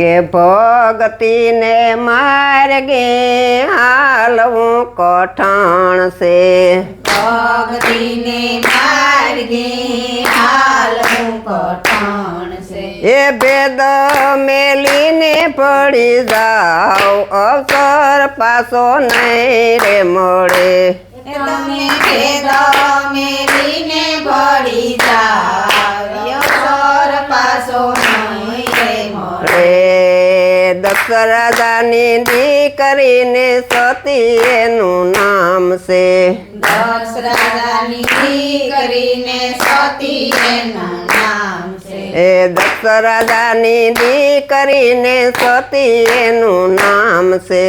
કે ભગતીને માર્ગે હાલવું કઠણ છે ભગતીને માર્ગે હાલવું કઠણ છે એ ભેદ મેલીને પડી જાઓ અવસર પાછો નહીં રે મળે તમે ભેદ મેલીને ભળી જાવ રે દશરાજાની દીકરીને સતી એનું નામ છે દસ રાજાની કરીને સતી એનું નામ છે એ દશરાજાની દીકરીને સતી એનું નામ છે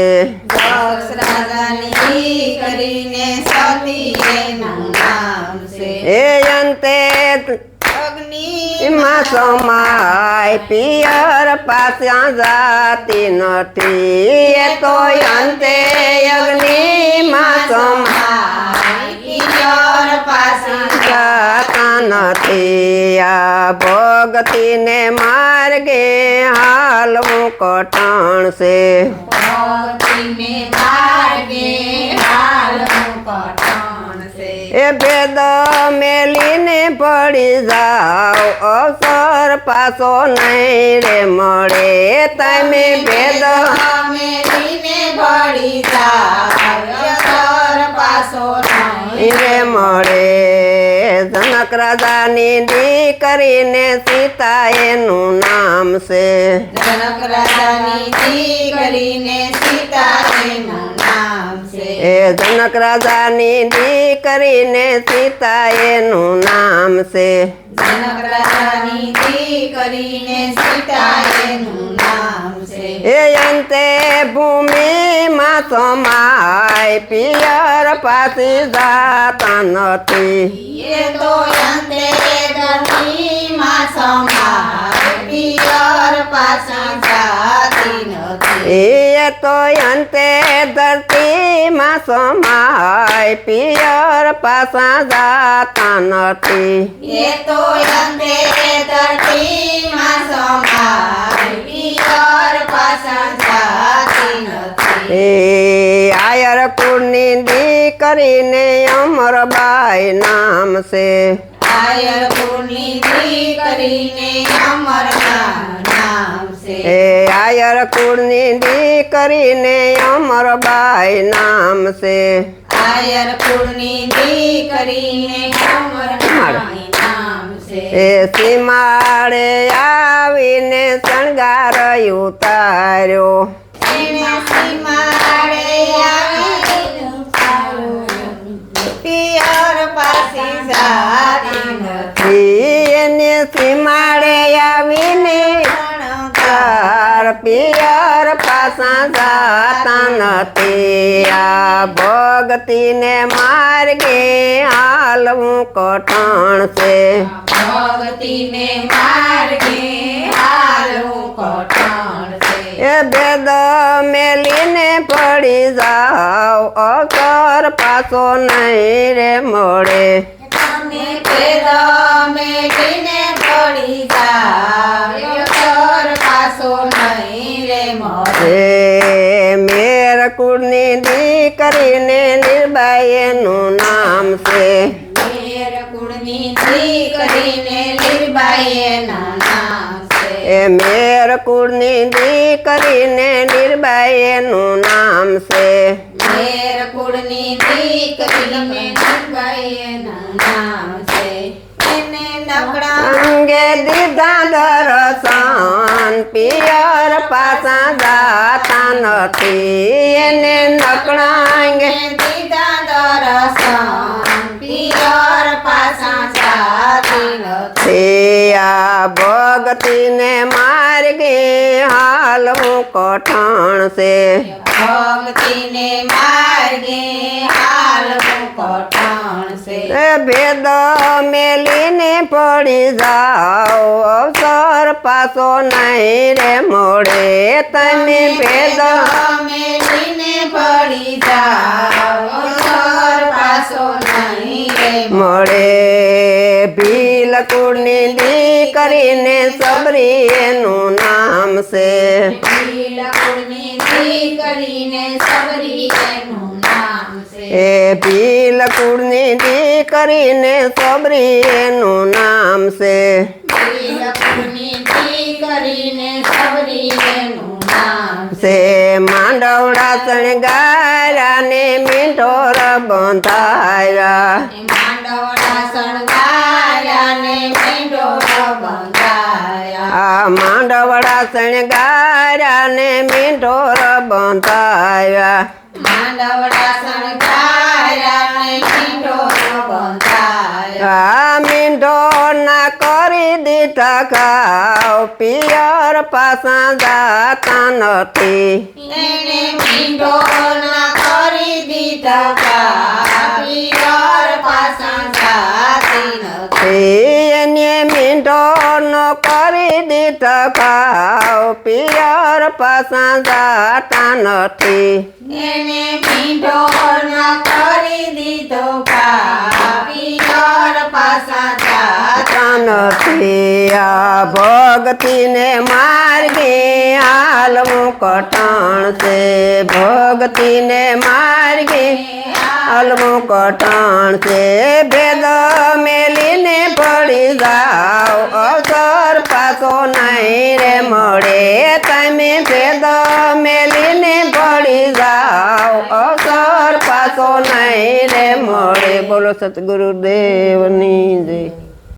દસ રાજાની કરીને સતી એનું નામ છે એ અંતે અગ્નિ માં સમાય પિયર પાછા જાતી નથી એ તો અંતે અગ્નિમાં સમાય પિયર પાસે જાતા નથી આ ભગતીને માર્ગે હાલવું કઠણ છે ભક્તિને માર્ગે હાલવું કઠણ છે એ ભેદ મેલીને પડી જાઓ. અવસર પાછો નહીં રે, મળે તમે ભેદ. મેલીને પડી મળે. જનક રાજાની દીકરીને સીતા એનું નામ છે. જનક રાજાની દીકરીને સીતા એનું નામ એ જનક રાજાની દીકરીને સીતા એનું નામ છે જનક રાજાની દીકરીને સીતા એનું નામ છે એ અંતે ભૂમિમાં સમાય પિયર પાછી જાતા નથી એ તો અંતે ગરમીમાં સમાય પિયર પાછી જાતી નથી એ તો અંતે સમાય પિયર પાસા જાતા નથી. એ તો અંતે ધરતીમાં સમાય પિયર પાસા જાતી નથી. એ આયર કુળની દીકરીને અમરબાઈ નામ છે. આયર કુળની દીકરીને અમરના નામ છે. એ આયર કુળની દીકરીને અમરબાઈ નામ છે. આયર કુળની દીકરીને અમરના નામ છે. એ સીમાડે આવીને શણગાર ઉતાર્યો. એને સીમાડે આવીને પાસે આવીને તાર પિયર પાસા જાતા નથી આ ભગતીને માર્ગે હાલવું કઠણ છે ભગતીને માર્ગે હાલવું કઠણ છે. એ ભેદ મેલીને પડી જાઓ અકર પાછો નહીં રે મળે. તમે ભેદ મેળીને પડી જાવ અકર પાછો નહીં રે મળે. એ મેર કુળની દીકરીને નિર્બાઈ નામ છે મેર કુળની દીકરીને લીરબાઈ એના નામ છે એ મેર કુળની દીકરીને નિર્બાઈ એનું નામ છે. મેર કુળની દીકરીને લીરબાઈ એના નામ છે. એને નબળા અંગે દીધા દર્શન પિયર પાછા જાતા નથી. એને નકળાંગે દીધા દર્શન નથી આ ભગતીને માર્ગે હાલવું કઠણ છે ભક્તિને માર્ગે હાલવું કઠણ છે એ ભેદ મેલીને પડી જાઓ અવસર પાછો નહીં રે મળે તમે ભેદ મેલીને જાવ ઘર કરીને સબરી એનું નામ છે. એ દીકરીને સબરી એનું નામ છે એ ભીલ કુળની દીકરીને સબરી એનું નામ છે. સે દીકરીને સબરી એનું નામ છે માંડવડા શણગાર્યા ને મીઠોર બંધાયા માંડવડા શણગાર્યા ને મીંડોળો બંધાયા આ માંડવડા શણગાર્યા ને મીઠોર બંધાયા માંડવડા શણગાર્યા ને કરી દીધા ખાવ પિયર પાસા જાતા નથી. એને કરી દીધા પિયર પાસા એને મીંડો નો કરી દીધા ખાવ પિયર પાસા જાતા નથી. એને મીંડોળના કરી દીધો પિયર પાસા જાતા નથી. આ ભગતીને માર્ગે હાલવું કઠણ છે ભગતીને માર્ગે હાલવું કઠણ છે ભેદ મેલીને પડી જાઓ અસર પાછો નહીં રે મળે તમે ભેદ મેલીને પડી જાઓ અસર પાછો નહીં રે મળે બોલો સતગુરુદેવની જય